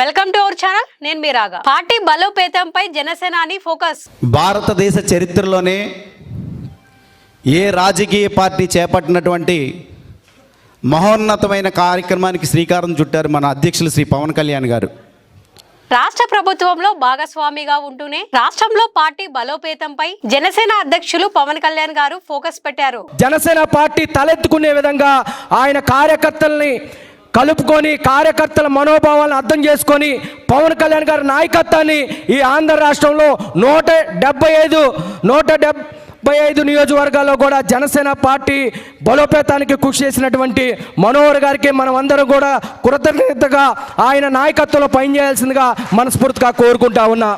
Welcome to our channel నేను మీ రాగా. Party బలోపేతంపై జనసేనాని ఫోకస్. భారతదేశ చరిత్రలోనే ఏ రాజకీయ పార్టీ చేపట్టినటువంటి మహోన్నతమైన కార్యక్రమానికి శ్రీకారం చుట్టారు మన అధ్యక్షులు శ్రీ పవన్ కళ్యాణ్ గారు. రాష్ట్ర ప్రభుత్వంలో భాగస్వామిగా ఉంటూనే రాష్ట్రంలో పార్టీ బలోపేతంపై జనసేన అధ్యక్షులు పవన్ కళ్యాణ్ గారు ఫోకస్ పెట్టారు. జనసేన పార్టీ తలెత్తుకునే విధంగా ఆయన కార్యకర్తల్ని కలుపుకొని కార్యకర్తల మనోభావాలను అర్థం చేసుకొని పవన్ కళ్యాణ్ గారి నాయకత్వాన్ని ఈ ఆంధ్ర రాష్ట్రంలో నూట డెబ్బై ఐదు నూట డెబ్బై ఐదు నియోజకవర్గాల్లో కూడా జనసేన పార్టీ బలోపేతానికి కృషి చేసినటువంటి మనోహర్ గారికి మనం అందరం కూడా కృతజ్ఞతగా ఆయన నాయకత్వంలో పనిచేయాల్సిందిగా మనస్ఫూర్తిగా కోరుకుంటా ఉన్నా.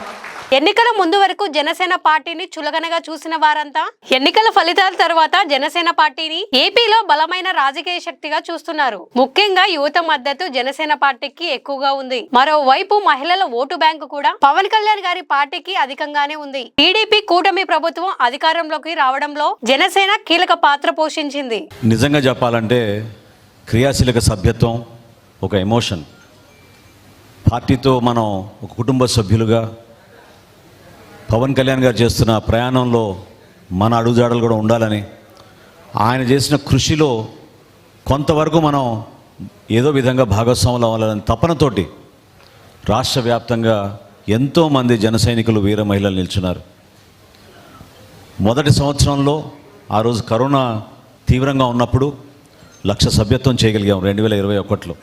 ఎన్నికల ముందు వరకు జనసేన పార్టీని చులకనగా చూసిన వారంతా ఎన్నికల ఫలితాల తర్వాత జనసేన పార్టీని ఏపీలో బలమైన రాజకీయ శక్తిగా చూస్తున్నారు. ముఖ్యంగా యువత మద్దతు జనసేన పార్టీకి ఎక్కువగా ఉంది. మరోవైపు మహిళల ఓటు బ్యాంకు కూడా పవన్ కళ్యాణ్ గారి పార్టీకి అధికంగానే ఉంది. టీడీపీ కూటమి ప్రభుత్వం అధికారంలోకి రావడంలో జనసేన కీలక పాత్ర పోషించింది. నిజంగా చెప్పాలంటే క్రియాశీలక సభ్యత్వం ఒక ఎమోషన్. పార్టీతో మనం ఒక కుటుంబ సభ్యులుగా పవన్ కళ్యాణ్ గారు చేస్తున్న ప్రయాణంలో మన అడుగుజాడలు కూడా ఉండాలని ఆయన చేసిన కృషిలో కొంతవరకు మనం ఏదో విధంగా భాగస్వాములు అవ్వాలని తపనతోటి రాష్ట్ర వ్యాప్తంగా ఎంతోమంది జన సైనికులు వీర మహిళలు నిల్చున్నారు. మొదటి సంవత్సరంలో ఆ రోజు కరోనా తీవ్రంగా ఉన్నప్పుడు లక్ష సభ్యత్వం చేయగలిగాం రెండు వేల ఇరవై ఒకటిలో.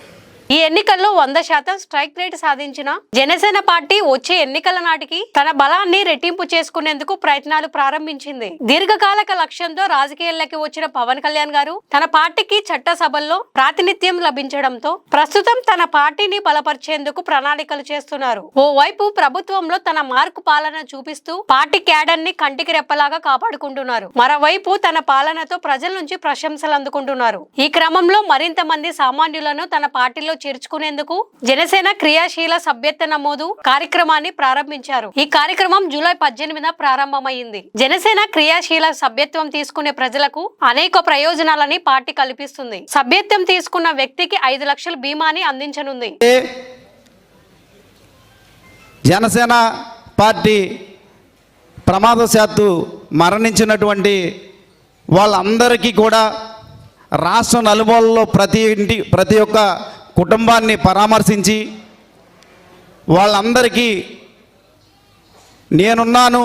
ఈ ఎన్నికల్లో వంద శాతం స్ట్రైక్ రేట్ సాధించిన జనసేన పార్టీ వచ్చే ఎన్నికల నాటికి తన బలాన్ని రెట్టింపు చేసుకునేందుకు ప్రయత్నాలు ప్రారంభించింది. దీర్ఘకాలిక లక్ష్యంతో రాజకీయాల్లోకి వచ్చిన పవన్ కళ్యాణ్ గారు తన పార్టీకి చట్టసభల్లో ప్రాతినిధ్యం లభించడంతో ప్రస్తుతం తన పార్టీని బలపరిచేందుకు ప్రణాళికలు చేస్తున్నారు. ఓవైపు ప్రభుత్వంలో తన మార్కు పాలన చూపిస్తూ పార్టీ క్యాడర్ని కంటికి రెప్పలాగా కాపాడుకుంటున్నారు. మరోవైపు తన పాలనతో ప్రజల నుంచి ప్రశంసలు అందుకుంటున్నారు. ఈ క్రమంలో మరింత మంది సామాన్యులను తన పార్టీలో చేర్చుకునేందుకు జనసేన క్రియాశీల సభ్యత్వ నమోదు కార్యక్రమాన్ని ప్రారంభించారు. ఈ కార్యక్రమం జూలై పద్దెనిమిదిన ప్రారంభమైంది. జనసేన క్రియాశీల సభ్యత్వం తీసుకునే ప్రజలకు అనేక ప్రయోజనాలని పార్టీ కల్పిస్తుంది. సభ్యత్వం తీసుకున్న వ్యక్తికి ఐదు లక్షల బీమాని అందించనుంది. ఏ జనసేన పార్టీ ప్రమాదశాత్తు మరణించినటువంటి వాళ్ళందరికీ కూడా రాష్ట్ర నలుమూలలో ప్రతి ఇంటి ప్రతి ఒక్క కుటుంబాన్ని పరామర్శించి వాళ్ళందరికీ నేనున్నాను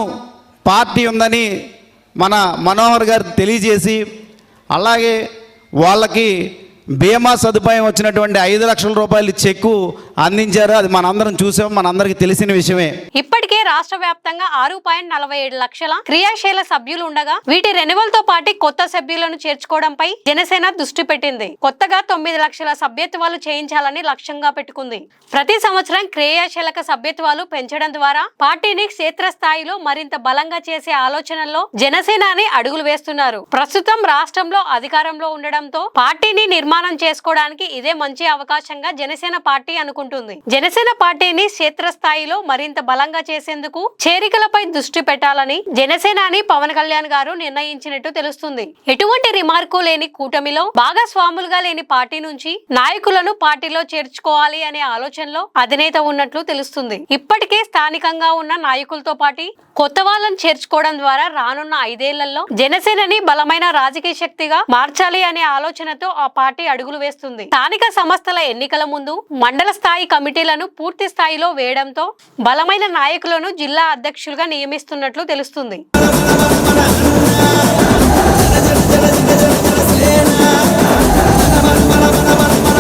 పార్టీ ఉందని మన మనోహర్ గారు తెలియజేసి అలాగే వాళ్ళకి బీమా సదుపాయం వచ్చినటువంటి ఐదు లక్షల రూపాయల చెక్కు అందించారు. అది మనందరం చూసాం మనందరికి తెలిసిన విషయమే. ఇప్పటికే రాష్ట్ర వ్యాప్తంగా ఆరు పాయింట్ నలభై ఏడు లక్షల క్రియాశీల సభ్యులు ఉండగా వీటి రెన్యువల్తో పాటు కొత్త సభ్యులను చేర్చుకోవడంపై జనసేన దృష్టి పెట్టింది. కొత్తగా తొమ్మిది లక్షల సభ్యత్వాలు చేయించాలని లక్ష్యంగా పెట్టుకుంది. ప్రతి సంవత్సరం క్రియాశీలక సభ్యత్వాలు పెంచడం ద్వారా పార్టీని క్షేత్రస్థాయిలో మరింత బలంగా చేసే ఆలోచనల్లో జనసేనాని అడుగులు వేస్తున్నారు. ప్రస్తుతం రాష్ట్రంలో అధికారంలో ఉండడంతో పార్టీని నిర్మాణం చేసుకోవడానికి ఇదే మంచి అవకాశంగా జనసేన పార్టీ అనుకుంటుంది. జనసేన పార్టీని క్షేత్రస్థాయిలో మరింత బలంగా చేసేందుకు చేరికలపై దృష్టి పెట్టాలని జనసేనాని పవన్ కళ్యాణ్ గారు నిర్ణయించినట్టు తెలుస్తుంది. ఎటువంటి రిమార్కు లేని కూటమిలో భాగస్వాములుగా లేని పార్టీ నుంచి నాయకులను పార్టీలో చేర్చుకోవాలి అనే ఆలోచనలో అధినేత ఉన్నట్లు తెలుస్తుంది. ఇప్పటికే స్థానికంగా ఉన్న నాయకులతో పాటు కొత్త వాళ్ళని చేర్చుకోవడం ద్వారా రానున్న ఐదేళ్ళలో జనసేనని బలమైన రాజకీయ శక్తిగా మార్చాలి అనే ఆలోచనతో ఆ పార్టీ అడుగులు వేస్తుంది. స్థానిక సంస్థల ఎన్నికల ముందు మండల స్థాయి కమిటీలను పూర్తి స్థాయిలో వేయడంతో బలమైన నాయకులను జిల్లా అధ్యక్షులుగా నియమిస్తున్నట్లు తెలుస్తుంది.